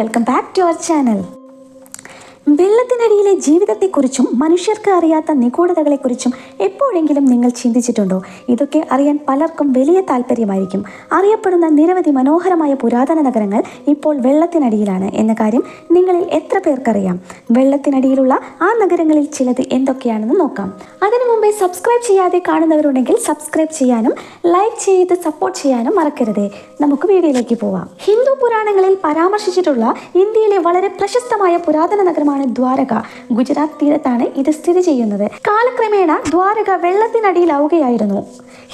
Welcome back to our channel. വെള്ളത്തിനടിയിലെ ജീവിതത്തെക്കുറിച്ചും മനുഷ്യർക്ക് അറിയാത്ത നിഗൂഢതകളെക്കുറിച്ചും എപ്പോഴെങ്കിലും നിങ്ങൾ ചിന്തിച്ചിട്ടുണ്ടോ? ഇതൊക്കെ അറിയാൻ പലർക്കും വലിയ താല്പര്യമായിരിക്കും അറിയപ്പെടുന്ന നിരവധി മനോഹരമായ പുരാതന നഗരങ്ങൾ ഇപ്പോൾ വെള്ളത്തിനടിയിലാണ് എന്ന കാര്യം നിങ്ങളിൽ എത്ര പേർക്കറിയാം? വെള്ളത്തിനടിയിലുള്ള ആ നഗരങ്ങളിൽ ചിലത് എന്തൊക്കെയാണെന്ന് നോക്കാം. അതിനു മുമ്പേ സബ്സ്ക്രൈബ് ചെയ്യാതെ കാണുന്നവരുണ്ടെങ്കിൽ സബ്സ്ക്രൈബ് ചെയ്യാനും ലൈക്ക് ചെയ്ത് സപ്പോർട്ട് ചെയ്യാനും മറക്കരുത്. നമുക്ക് വീഡിയോയിലേക്ക് പോവാം. ഹിന്ദു പുരാണങ്ങളിൽ പരാമർശിച്ചിട്ടുള്ള ഇന്ത്യയിലെ വളരെ പ്രശസ്തമായ പുരാതന നഗരമാണ് ദ്വാരക. ഗുജറാത്ത് തീരത്താണ് ഇത് സ്ഥിതി ചെയ്യുന്നത്. കാലക്രമേണ ദ്വാരക വെള്ളത്തിനടിയിലാവുകയായിരുന്നു.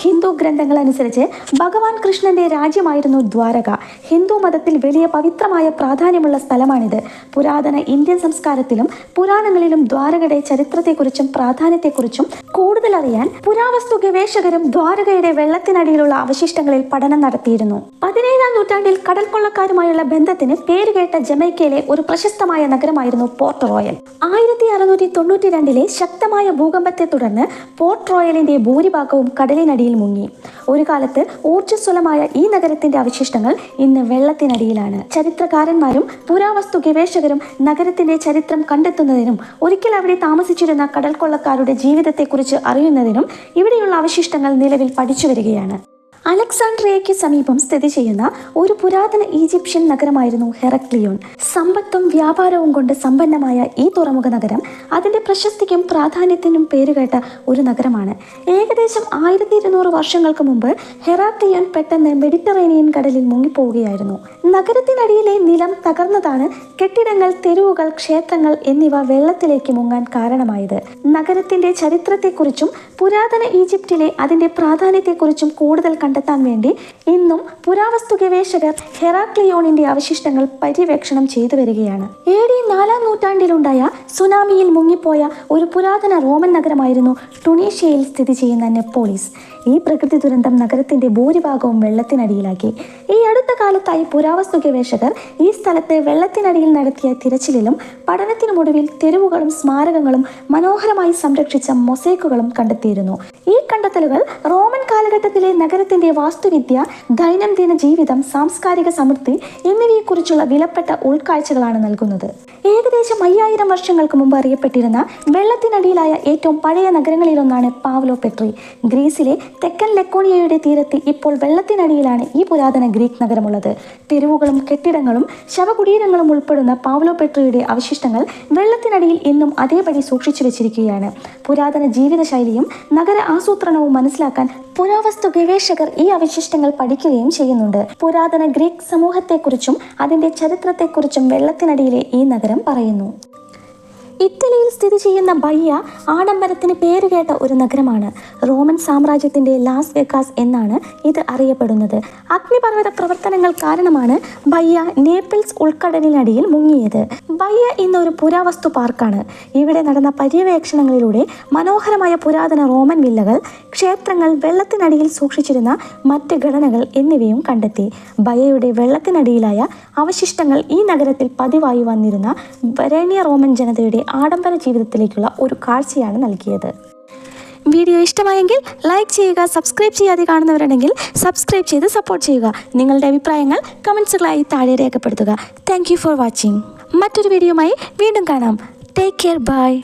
ഹിന്ദു ഗ്രന്ഥങ്ങൾ അനുസരിച്ച് ഭഗവാൻ കൃഷ്ണന്റെ രാജ്യമായിരുന്നു ദ്വാരക. ഹിന്ദു മതത്തിൽ വലിയ പവിത്രമായ പ്രാധാന്യമുള്ള സ്ഥലമാണിത്. പുരാതന ഇന്ത്യൻ സംസ്കാരത്തിലും പുരാണങ്ങളിലും ദ്വാരകയുടെ ചരിത്രത്തെക്കുറിച്ചും പ്രാധാന്യത്തെക്കുറിച്ചും കൂടുതൽ അറിയാൻ പുരാവസ്തു ഗവേഷകരും ദ്വാരകയുടെ വെള്ളത്തിനടിയിലുള്ള അവശിഷ്ടങ്ങളിൽ പഠനം നടത്തിയിരുന്നു. പതിനേഴാം നൂറ്റാണ്ടിൽ കടൽ കൊള്ളക്കാരുമായുള്ള ബന്ധത്തിന് പേരുകേട്ട ജമൈക്കയിലെ ഒരു പ്രശസ്തമായ നഗരമായിരുന്നു പോർട്ട് റോയൽ. ആയിരത്തി അറുന്നൂറ്റി തൊണ്ണൂറ്റി രണ്ടിലെ ശക്തമായ ഭൂകമ്പത്തെ തുടർന്ന് പോർട്ട് റോയലിന്റെ ഭൂരിഭാഗവും കടലിനടിയിൽ മുങ്ങി. ഒരു കാലത്ത് ഊർജസ്വലമായ ഈ നഗരത്തിന്റെ അവശിഷ്ടങ്ങൾ ഇന്ന് വെള്ളത്തിനടിയിലാണ്. ചരിത്രകാരന്മാരും പുരാവസ്തു ഗവേഷകരും നഗരത്തിന്റെ ചരിത്രം കണ്ടെത്തുന്നതിനും ഒരിക്കൽ അവിടെ താമസിച്ചിരുന്ന കടൽക്കൊള്ളക്കാരുടെ ജീവിതത്തെക്കുറിച്ച് അറിയുന്നതിനും ഇവിടെയുള്ള അവശിഷ്ടങ്ങൾ നിലവിൽ പഠിച്ചു വരികയാണ്. അലക്സാണ്ട്രിയയ്ക്ക് സമീപം സ്ഥിതി ചെയ്യുന്ന ഒരു പുരാതന ഈജിപ്ഷ്യൻ നഗരമായിരുന്നു ഹെറക്ലിയോൺ. സമ്പത്തും വ്യാപാരവും കൊണ്ട് സമ്പന്നമായ ഈ തുറമുഖ നഗരം അതിന്റെ പ്രശസ്തിക്കും പ്രാധാന്യത്തിനും പേരുകേട്ട ഒരു നഗരമാണ്. ഏകദേശം ആയിരത്തി ഇരുന്നൂറ് വർഷങ്ങൾക്ക് മുമ്പ് ഹെറാക്ലിയോൺ പെട്ടെന്ന് മെഡിറ്ററേനിയൻ കടലിൽ മുങ്ങിപ്പോവുകയായിരുന്നു. നഗരത്തിനടിയിലെ നിലം തകർന്നതാണ് കെട്ടിടങ്ങൾ തെരുവുകൾ ക്ഷേത്രങ്ങൾ എന്നിവ വെള്ളത്തിലേക്ക് മുങ്ങാൻ കാരണമായത്. നഗരത്തിന്റെ ചരിത്രത്തെക്കുറിച്ചും പുരാതന ഈജിപ്തിലെ അതിന്റെ പ്രാധാന്യത്തെക്കുറിച്ചും കൂടുതൽ കണ്ടെത്താൻ വേണ്ടി ഇന്നും പുരാവസ്തു ഗവേഷകർ ഹെറാക്ലിയോണിന്റെ അവശിഷ്ടങ്ങൾ പര്യവേക്ഷണം ചെയ്തു വരികയാണ്. എ ഡി നാലാം നൂറ്റാണ്ടിലുണ്ടായ സുനാമിയിൽ മുങ്ങിപ്പോയ ഒരു പുരാതന റോമൻ നഗരമായിരുന്നു ടുണീഷ്യയിൽ സ്ഥിതി ചെയ്യുന്ന നെപ്പോളിസ്. ഈ പ്രകൃതി ദുരന്തം നഗരത്തിന്റെ ഭൂരിഭാഗവും വെള്ളത്തിനടിയിലാക്കി. ഈ അടുത്ത കാലത്തായി പുരാവസ്തു ഗവേഷകർ ഈ സ്ഥലത്ത് വെള്ളത്തിനടിയിൽ നടത്തിയ തിരച്ചിലിലും പഠനത്തിനുമൊടുവിൽ തെരുവുകളും സ്മാരകങ്ങളും മനോഹരമായി സംരക്ഷിച്ച മൊസൈക്കുകളും കണ്ടെത്തിയിരുന്നു. ഈ കണ്ടെത്തലുകൾ റോമൻ കാലഘട്ടത്തിലെ നഗരത്തിന്റെ വാസ്തുവിദ്യ ദൈനംദിന ജീവിതം സാംസ്കാരിക സമൃദ്ധി എന്നിവയെക്കുറിച്ചുള്ള വിലപ്പെട്ട ഉൾക്കാഴ്ചകളാണ് നൽകുന്നത്. ഏകദേശം അയ്യായിരം വർഷങ്ങൾക്ക് മുമ്പ് അറിയപ്പെട്ടിരുന്ന വെള്ളത്തിനടിയിലായ ഏറ്റവും പഴയ നഗരങ്ങളിലൊന്നാണ് പാവ്ലോ പെട്രി. ഗ്രീസിലെ തെക്കൻ ലെക്കോണിയയുടെ തീരത്ത് ഇപ്പോൾ വെള്ളത്തിനടിയിലാണ് ഈ പുരാതന ഗ്രീക്ക് നഗരമുള്ളത്. തെരുവുകളും കെട്ടിടങ്ങളും ശവകുടീരങ്ങളും ഉൾപ്പെടുന്ന പാവ്ലോ പെട്രിയുടെ അവശിഷ്ടങ്ങൾ വെള്ളത്തിനടിയിൽ ഇന്നും അതേപടി സൂക്ഷിച്ചു വെച്ചിരിക്കുകയാണ്. പുരാതന ജീവിതശൈലിയും നഗര ആസൂത്രണവും മനസ്സിലാക്കാൻ പുരാവസ്തു ഗവേഷകർ ഈ അവശിഷ്ടങ്ങൾ പഠിക്കുകയും ചെയ്യുന്നുണ്ട്. പുരാതന ഗ്രീക്ക് സമൂഹത്തെക്കുറിച്ചും അതിന്റെ ചരിത്രത്തെക്കുറിച്ചും വെള്ളത്തിനടിയിലെ ഈ നഗരം പറയുന്നു. ഇറ്റലിയിൽ സ്ഥിതി ചെയ്യുന്ന ബയ്യ ആഡംബരത്തിന് പേരുകേട്ട ഒരു നഗരമാണ്. റോമൻ സാമ്രാജ്യത്തിന്റെ ലാസ് വെക്കാസ് എന്നാണ് ഇത് അറിയപ്പെടുന്നത്. അഗ്നിപർവത പ്രവർത്തനങ്ങൾ കാരണമാണ് ബയ്യ നേപ്പിൾസ് ഉൾക്കടലിനടിയിൽ മുങ്ങിയത്. ബയ്യ ഇന്നൊരു പുരാവസ്തു പാർക്കാണ്. ഇവിടെ നടന്ന പര്യവേക്ഷണങ്ങളിലൂടെ മനോഹരമായ പുരാതന റോമൻ വില്ലകൾ ക്ഷേത്രങ്ങൾ വെള്ളത്തിനടിയിൽ സൂക്ഷിച്ചിരുന്ന മറ്റ് ഘടനകൾ എന്നിവയും കണ്ടെത്തി. ബയ്യയുടെ വെള്ളത്തിനടിയിലായ അവശിഷ്ടങ്ങൾ ഈ നഗരത്തിൽ പതിവായി വന്നിരുന്ന വരേണ്യ റോമൻ ജനതയുടെ ആഡംബര ജീവിതത്തിലേക്കുള്ള ഒരു കാഴ്ചയാണ് നൽകിയത്. വീഡിയോ ഇഷ്ടമായെങ്കിൽ ലൈക്ക് ചെയ്യുക സബ്സ്ക്രൈബ് ചെയ്യാതെ കാണുന്നവരുണ്ടെങ്കിൽ സബ്സ്ക്രൈബ് ചെയ്ത് സപ്പോർട്ട് ചെയ്യുക. നിങ്ങളുടെ അഭിപ്രായങ്ങൾ കമൻസുകളായി താഴെ രേഖപ്പെടുത്തുക. താങ്ക് ഫോർ വാച്ചിങ് മറ്റൊരു വീഡിയോയുമായി വീണ്ടും കാണാം. Take care bye